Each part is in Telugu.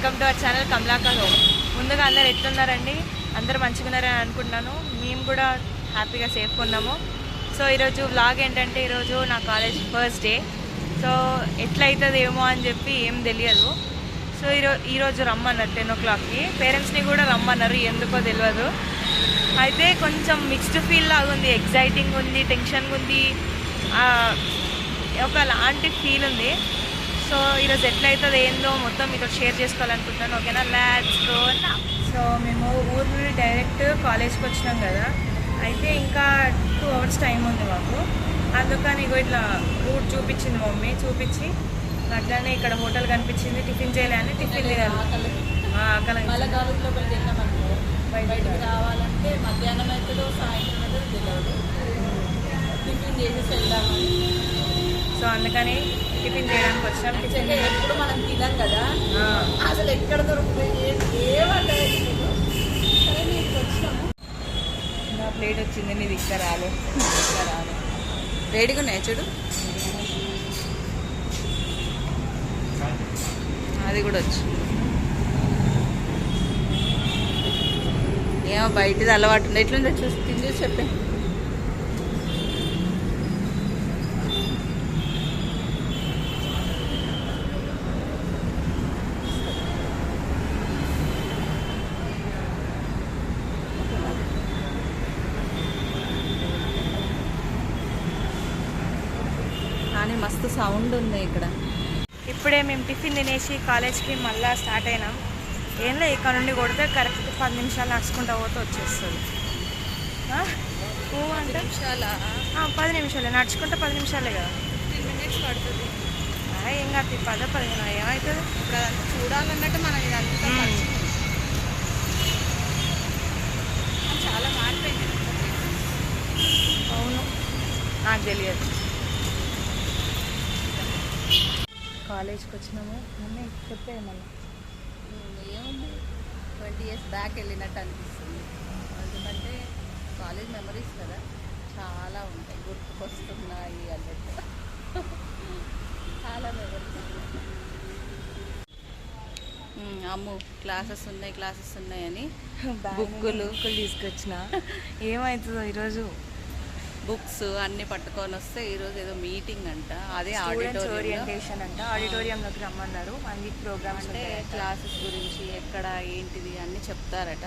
Welcome to our channel Kamalakar home. ముందుగా అందరు ఎట్లున్నారండి? అందరు మంచిగా ఉన్నారని అనుకుంటున్నాను. మేము కూడా హ్యాపీగా సేఫ్గా ఉన్నాము. సో ఈరోజు వ్లాగ్ ఏంటంటే ఈరోజు నా కాలేజ్ ఫస్ట్ డే సో ఎట్లయితుంది ఏమో అని చెప్పి ఏం తెలియదు. సో ఈరో ఈరోజు రమ్మన్నారు టెన్ ఓ క్లాక్కి పేరెంట్స్ని కూడా రమ్మన్నారు ఎందుకో తెలియదు అయితే కొంచెం మిక్స్డ్ ఫీల్ లాగా ఉంది ఎగ్జైటింగ్ ఉంది టెన్షన్గా ఉంది. ఒక లాంటి ఫీల్ ఉంది. సో ఈరోజు ఎట్లయితుంది ఏందో మొత్తం మీతో షేర్ చేసుకోవాలనుకుంటున్నాను ఓకేనా? ల్యాడ్స్ గో సో మేము ఊరు నుండి డైరెక్ట్ కాలేజ్కి వచ్చినాం కదా. అయితే ఇంకా టూ అవర్స్ టైం ఉంది మాకు. అందుకని ఇగో ఇట్లా రూట్ చూపించింది మమ్మీ చూపించి అట్లానే ఇక్కడ హోటల్ కనిపించింది. టిఫిన్ చేయాలని టిఫిన్ ఆకలి బయటికి. రావాలంటే మధ్యాహ్నం సాయంత్రం తెలియదు. టిఫిన్ వెళ్దామని. సో అందుకని టిఫిన్ చేయడానికి వచ్చినాం టిఫిన్ ఎప్పుడు మనం తినాం కదా. అసలు ఎక్కడ దొరుకుతుంది ఏమంటే నా ప్లేట్ వచ్చింది నీది ఇక్కడ రాలే. ఇక్కడ రాలే. వేడిగా ఉన్నాయి చూడు? అది కూడా వచ్చు. ఏమో బయటది అలవాటు ఉంది ఎట్లుందో చూసి తిని చూసి చెప్పే. మస్తు సౌండ్ ఉంది ఇక్కడ. ఇప్పుడే మేము టిఫిన్ తినేసి కాలేజ్కి మళ్ళీ స్టార్ట్ అయినాం. ఏం లేదు ఇక్కడ నుండి కొడితే కరెక్ట్ పది నిమిషాలు నడుచుకుంటా పోతే వచ్చేస్తుంది. పది నిమిషాలే? నడుచుకుంటే పది నిమిషాలే కదా. పడుతుంది. ఏం కాదు పదో పదిహేను ఏమవుతుంది ఇప్పుడు అదంతా చూడాలన్నట్టు మనం ఇదంతా. చాలా మారిపోయింది అవును నాకు తెలియదు. కాలేజ్కి వచ్చినాము. మమ్మీ చెప్పేది మళ్ళీ ఏముంది? ట్వంటీ ఇయర్స్ బ్యాక్ వెళ్ళినట్టు అనిపిస్తుంది. ఎందుకంటే కాలేజ్ మెమరీస్ కదా చాలా ఉంటాయి. గుర్తుకొస్తున్నాయి అన్నట్టు. చాలా మెమరీస్. అమ్ము క్లాసెస్ ఉన్నాయి క్లాసెస్ ఉన్నాయని బుక్కులు. బుక్కులు తీసుకొచ్చిన. ఏమవుతుందో ఈరోజు? బుక్స్ అన్ని పట్టుకొని వస్తే ఈరోజు ఏదో మీటింగ్ అంట అదే ఆడిటోరియం అంట. ఆడిటోరియంలోకి రమ్మన్నారు. వన్ వీక్ ప్రోగ్రామ్స్ అంటే. క్లాసెస్ గురించి ఎక్కడ ఏంటిది అన్ని చెప్తారట.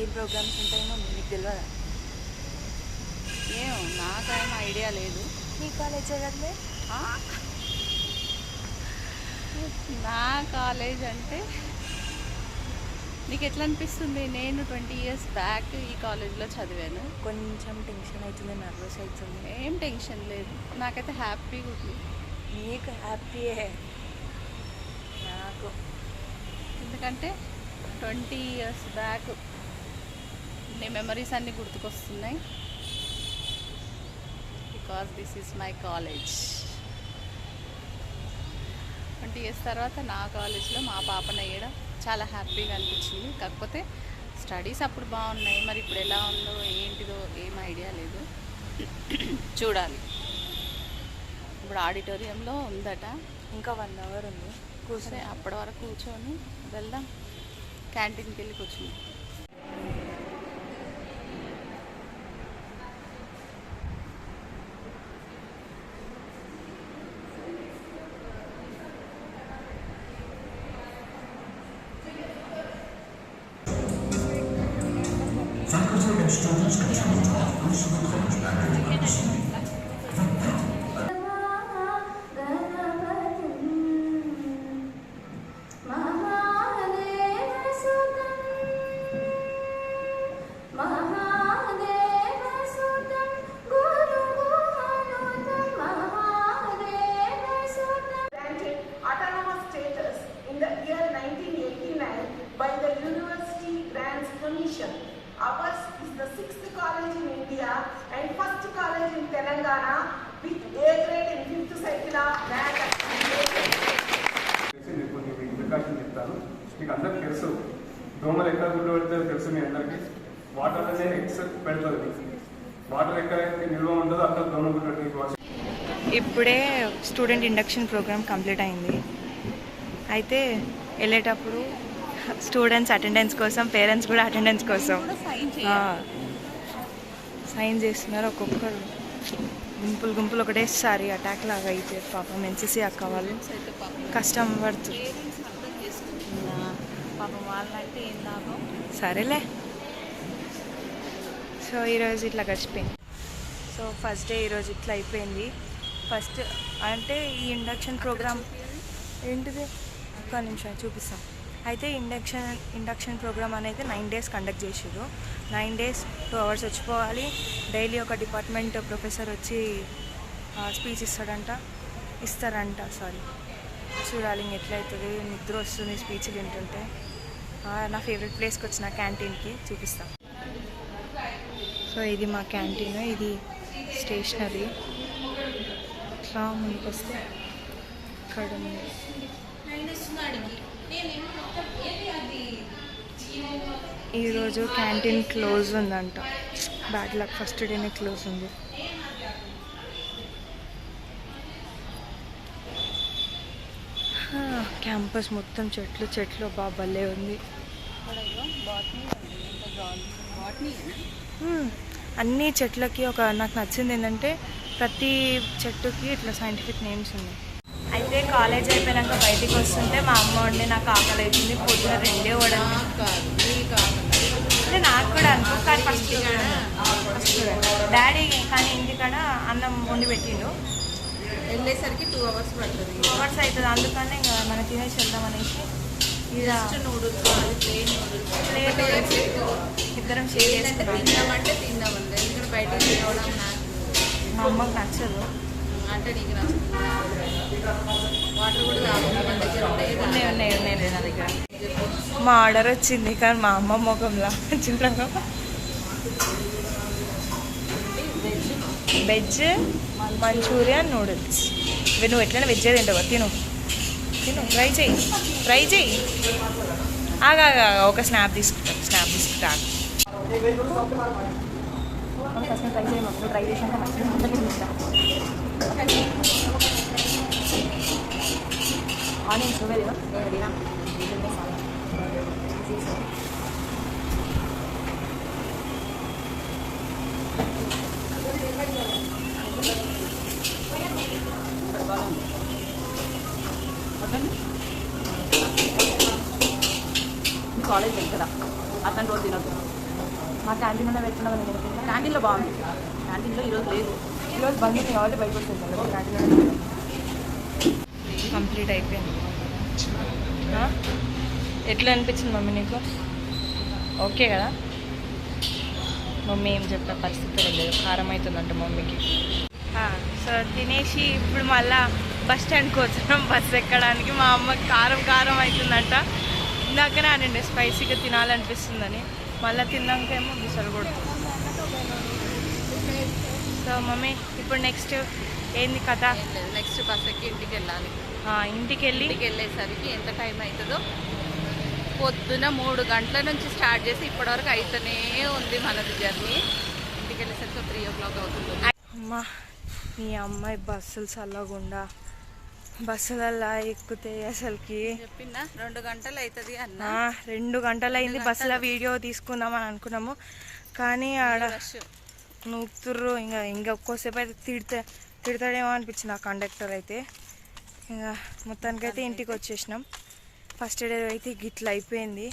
ఏ ప్రోగ్రామ్స్ ఉంటాయేమో మీకు తెలియదా ఏమో నాకేం ఐడియా లేదు. మీ కాలేజే కదలే? నా కాలేజ్ అంటే నీకు ఎట్లా అనిపిస్తుంది నేను ట్వంటీ ఇయర్స్ బ్యాక్ ఈ కాలేజ్లో చదివాను. కొంచెం టెన్షన్ అవుతుంది నర్వస్ అవుతుంది. ఏం టెన్షన్ లేదు. నాకైతే హ్యాపీగా ఉంది. నీకు హ్యాపీయే. నాకు. ఎందుకంటే ట్వంటీ ఇయర్స్ బ్యాక్ నీ మెమరీస్ అన్నీ గుర్తుకొస్తున్నాయి. Because this is my college twenty years తర్వాత నా కాలేజ్లో మా పాపను వేయడం చాలా హ్యాపీగా అనిపించింది. కాకపోతే స్టడీస్ అప్పుడు బాగున్నాయి. మరి ఇప్పుడు ఎలా ఉందో ఏంటిదో ఏం ఐడియా లేదు. చూడాలి. ఇప్పుడు ఆడిటోరియంలో ఉందట. ఇంకా వన్ అవర్ ఉంది. కూర్చొని అప్పటి వరకు కూర్చొని వెళ్దాం. క్యాంటీన్కి వెళ్ళి కూర్చుని తెలుసు మీ అందరికీ. వాటర్ అనేది ఎక్స్ పెడుతుంది? వాటర్ ఎక్కడైతే నిల్వ ఉంటుందో అక్కడ పెట్టి ఇప్పుడే స్టూడెంట్ ఇండక్షన్ ప్రోగ్రామ్ కంప్లీట్ అయింది. అయితే వెళ్ళేటప్పుడు స్టూడెంట్స్ అటెండెన్స్ కోసం పేరెంట్స్ కూడా అటెండెన్స్ కోసం. సైన్ ఆ, చేయాలి. సైన్ చేస్తున్నారు ఒక్కొక్కరు. గుంపులు గుంపులు ఒకటేసారి అటాక్ లాగా అయితే పాపం ఎన్సీసీ అక్క వాళ్ళు. కష్టం పడుతుంది పాపం వాళ్ళంటే ఏం లాభం? సరేలే. సో ఈరోజు ఇట్లా గడిచిపోయింది. సో ఫస్ట్ డే ఈరోజు ఇట్లా అయిపోయింది. ఫస్ట్ అంటే ఈ ఇండక్షన్ ప్రోగ్రామ్ ఏంటిది? ఒక్క నిమిషం చూపిస్తాం. అయితే ఇండక్షన్ ఇండక్షన్ ప్రోగ్రామ్ అనేది నైన్ డేస్ కండక్ట్ చేసారు నైన్ డేస్ టూ అవర్స్ వచ్చిపోవాలి. డైలీ ఒక డిపార్ట్మెంట్ ప్రొఫెసర్ వచ్చి స్పీచ్ ఇస్తాడంట. ఇస్తారంట సారీ. చూడాలి ఇంక ఎట్లయితుంది. నిద్ర వస్తుంది స్పీచ్ వింటుంటే. నా ఫేవరెట్ ప్లేస్కి వచ్చిన క్యాంటీన్కి చూపిస్తాం. సో ఇది మా క్యాంటీన్ ఇది స్టేషనరీ ఇట్లా ముందుకు వస్తే ఇక్కడ ఉంది. ఈరోజు క్యాంటీన్ క్లోజ్ ఉందంట. బ్యాడ్ లక్ ఫస్ట్ డేనే క్లోజ్ ఉంది. క్యాంపస్ మొత్తం చెట్లు చెట్లు బాగా భలే ఉంది. అన్ని చెట్లకి ఒక నాకు నచ్చింది ఏంటంటే ప్రతి చెట్టుకి ఇట్లా సైంటిఫిక్ నేమ్స్ ఉన్నాయి. అయితే కాలేజ్ అయిపోయాక బయటికి వస్తుంటే మా అమ్మ ఉండి నాకు ఆకలి అవుతుంది పొద్దున రెండే కూడా నాకు అంటే నాకు కూడా అనుకో కానీ ఫస్ట్ డాడీ కానీ ఇంటికాడ అన్నం వండి పెట్టిండు. వెళ్ళేసరికి టూ అవర్స్ పడుతుంది. టూ అవర్స్ అవుతుంది. అందుకనే ఇంకా మనం తినేసి వెళ్దాం అనేసి జస్ట్ నూడిల్స్ అది ప్లేన్ నూడిల్స్ ప్లేట్ ఇద్దరం షేర్ చేసుకున్నాం. తిందామంటే తిందామంది ఎందుకంటే బయటకు తినవడం నాకు మా అమ్మకి నచ్చదు. అంటే నీకు వాటర్ కూడా మన దగ్గర ఉన్నాయి ఉన్నాయి ఉన్నాయి నా దగ్గర. మా ఆర్డర్ వచ్చింది కానీ మా అమ్మ ముఖంలో చూడగా వెజ్ మంచూరియన్ నూడిల్స్ ఇవి నువ్వు ఎట్లయినా వెజ్ తింటావు తిను. తిను ట్రై చెయ్యి ట్రై చెయ్యి ఆగా ఒక స్నాప్ తీసుకుంటా స్నాప్ తీసుకుంటా ట్రై చేయండి ట్రై చేసాక కాలేజ్ వెళ్తుందా అతను రోజు తినొద్దు. మా క్యాంటీన్లో పెట్టుకున్నాం నేను క్యాంటీన్లో బాగుంది. క్యాంటీన్లో ఈరోజు లేదు. ఈరోజు బంద్ కాబట్టి బయటకు వచ్చేసాను క్యాంటీన్లో కంప్లీట్ అయిపోయింది? ఎట్లా అనిపించింది మమ్మీ నీకు? ఓకే కదా? మమ్మీ ఏం చెప్పే పరిస్థితి లేదు. కారం అవుతుందంట మమ్మీకి. సో తినేసి ఇప్పుడు మళ్ళా బస్ స్టాండ్కి వచ్చినాం బస్ ఎక్కడానికి మా అమ్మకి కారం కారం అవుతుందంట. ఇందాకనే అనండి స్పైసీగా తినాలనిపిస్తుందని. మళ్ళీ తిన్నాకేమో బిసలు కొడుతుంది. సో మమ్మీ ఇప్పుడు నెక్స్ట్ ఏంది కథ? నెక్స్ట్ బస్ ఎక్కి ఇంటికి వెళ్ళాలి. ఇంటికి వెళ్ళి ఇంటికి వెళ్ళేసరికి ఎంత టైం అవుతుందో పొద్దున మూడు గంటల నుంచి స్టార్ట్ చేసి ఇప్పటివరకు అయితేనే ఉంది మనది జర్నీ ఇంటికి వెళ్ళేసరికి త్రీ ఓ క్లాక్ అవుతుంది. అమ్మా మీ అమ్మాయి బస్సులు చల్లగుండా బస్సులల్లా ఎక్కితే అసలుకి. రెండు గంటలు అవుతుంది అన్న రెండు గంటలైంది బస్సులో వీడియో తీసుకుందామని అనుకున్నాము. కానీ ఆడ నూపుతుర్రు ఇంకా ఇంకా ఒక్కోసేపు అయితే తిడితే తిడతాడేమో అనిపించింది ఆ కండక్టర్ అయితే. ఇంకా మొత్తానికైతే ఇంటికి వచ్చేసినాం ఫస్ట్ డే అయితే గిట్ల అయిపోయింది.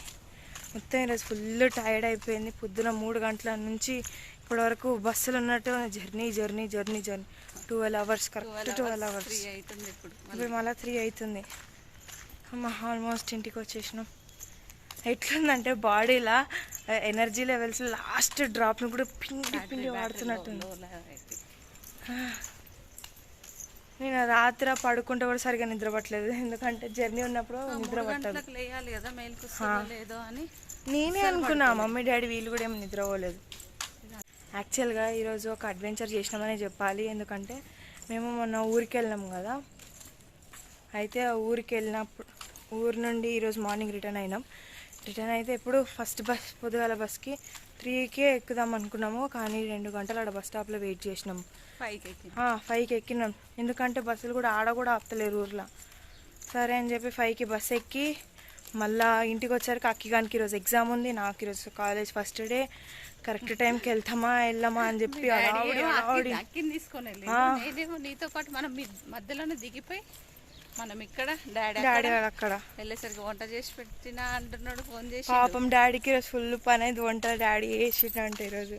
మొత్తం ఈరోజు ఫుల్ టైర్డ్ అయిపోయింది. పొద్దున మూడు గంటల నుంచి ఇప్పటి వరకు బస్సులు ఉన్నట్టు journey journey journey journey. Twelve hours correct. Twelve hours ఇప్పుడు మళ్ళీ. త్రీ అవుతుంది అమ్మ ఆల్మోస్ట్ ఇంటికి వచ్చేసినాం. ఎట్లుందంటే బాడీలో ఎనర్జీ లెవెల్స్ లాస్ట్ డ్రాప్ను కూడా పిండి పిండి వాడుతున్నట్టుంది. నేను రాత్రి పడుకుంటే కూడా సరిగా నిద్ర పట్టలేదు ఎందుకంటే జర్నీ ఉన్నప్పుడు నిద్ర మూడు పట్టదు గంటలకు లేయాలి కదా మేలుకు లేదో అని నేనే అనుకున్నా మమ్మీ డాడీ వీళ్ళు కూడా ఏం నిద్రపోలేదు. యాక్చువల్గా ఈరోజు ఒక అడ్వెంచర్ చేసినామని చెప్పాలి. ఎందుకంటే మేము మొన్న ఊరికి వెళ్ళాం కదా. అయితే ఆ ఊరికి వెళ్ళినప్పుడు ఊరు నుండి ఈరోజు మార్నింగ్ రిటర్న్ అయినాం. రిటర్న్ అయితే ఎప్పుడు ఫస్ట్ బస్ పొద్దుగాల బస్కి త్రీకే ఎక్కుదాం అనుకున్నాము. కానీ రెండు గంటలు ఆడ బస్ స్టాప్లో వెయిట్ చేసినాం. పైకి ఎక్కి ఫైవ్కి ఎక్కినాం ఎందుకంటే బస్సులు కూడా ఆడ కూడా ఆపుతలేరు ఊర్లో. సరే అని చెప్పి ఫైవ్కి బస్ ఎక్కి మళ్ళా ఇంటికి వచ్చాక అక్కిగానికి ఈరోజు ఎగ్జామ్ ఉంది. నాకు ఈరోజు కాలేజ్ ఫస్ట్ డే. కరెక్ట్ టైంకి వెళ్తామా వెళ్ళామా అని చెప్పి. అక్కిని- తీసుకొని వెళ్ళి నీతో పాటు మనం మధ్యలోనే దిగిపోయి మనం ఇక్కడ డాడీ డాడీ అక్కడ. వెళ్ళేసరికి వంట చేసి పెట్టినా అంటున్నాడు ఫోన్ చేసి పాపం డాడీకి ఈరోజు ఫుల్ పని అయింది వంట డాడీ వేసిండంటే ఈరోజు.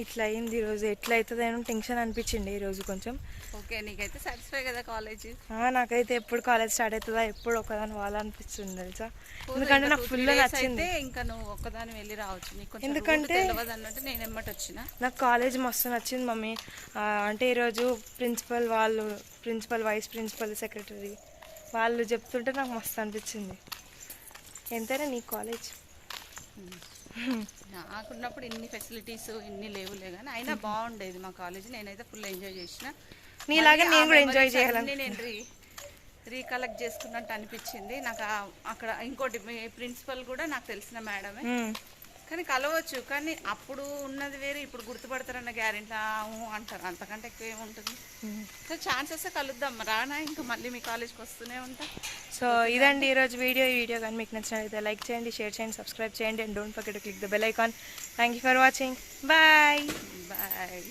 ఇట్లా అయింది ఈరోజు ఎట్లా అవుతుందేమో టెన్షన్ అనిపించింది ఈరోజు కొంచెం. ఓకే నీకైతే సాటిస్ఫై కదా కాలేజ్ నాకైతే ఎప్పుడు కాలేజ్ స్టార్ట్ అవుతుందా ఎప్పుడు ఒకదాని వాళ్ళనిపిస్తుంది తెలుసా? ఎందుకంటే నాకు ఫుల్ నచ్చింది. ఇంకా నువ్వు ఒక్కదాని వెళ్ళి రావచ్చు. ఎందుకంటే- నేను ఎమ్మటి వచ్చిన. నాకు కాలేజ్ మస్తు నచ్చింది మమ్మీ. అంటే ఈరోజు ప్రిన్సిపల్ వాళ్ళు ప్రిన్సిపల్ వైస్ ప్రిన్సిపల్ సెక్రటరీ వాళ్ళు చెప్తుంటే నాకు మస్తు అనిపించింది. ఎంతైనా నీ కాలేజ్ నాకున్నప్పుడు ఇన్ని ఫెసిలిటీస్ ఇన్ని లేవులే కానీ అయినా బాగుండేది మా కాలేజ్ నేనైతే ఫుల్ ఎంజాయ్ చేసిన. నీలాగే నేను కూడా అన్నీ చేయాలనుకుంటున్నా. నేను రీ రీకలెక్ట్ చేసుకున్నట్టు అనిపించింది. నాకు అక్కడ ఇంకోటి మీ ప్రిన్సిపల్ కూడా నాకు తెలిసిన మేడమే. కానీ కలవచ్చు కానీ అప్పుడు ఉన్నది వేరే ఇప్పుడు గుర్తుపడతారన్న గ్యారెంటీ అంటారు. అంతకంటే ఎక్కువ ఏముంటుంది సో ఛాన్స్ వస్తే కలుద్దాం. రానా? ఇంకా మళ్ళీ మీ కాలేజ్కి వస్తూనే ఉంటా. సో ఇదండి ఈరోజు వీడియో. ఈ వీడియో కానీ మీకు నచ్చినట్లయితే లైక్ చేయండి షేర్ చేయండి సబ్స్క్రైబ్ చేయండి and don't forget click the bell icon thank you for watching bye bye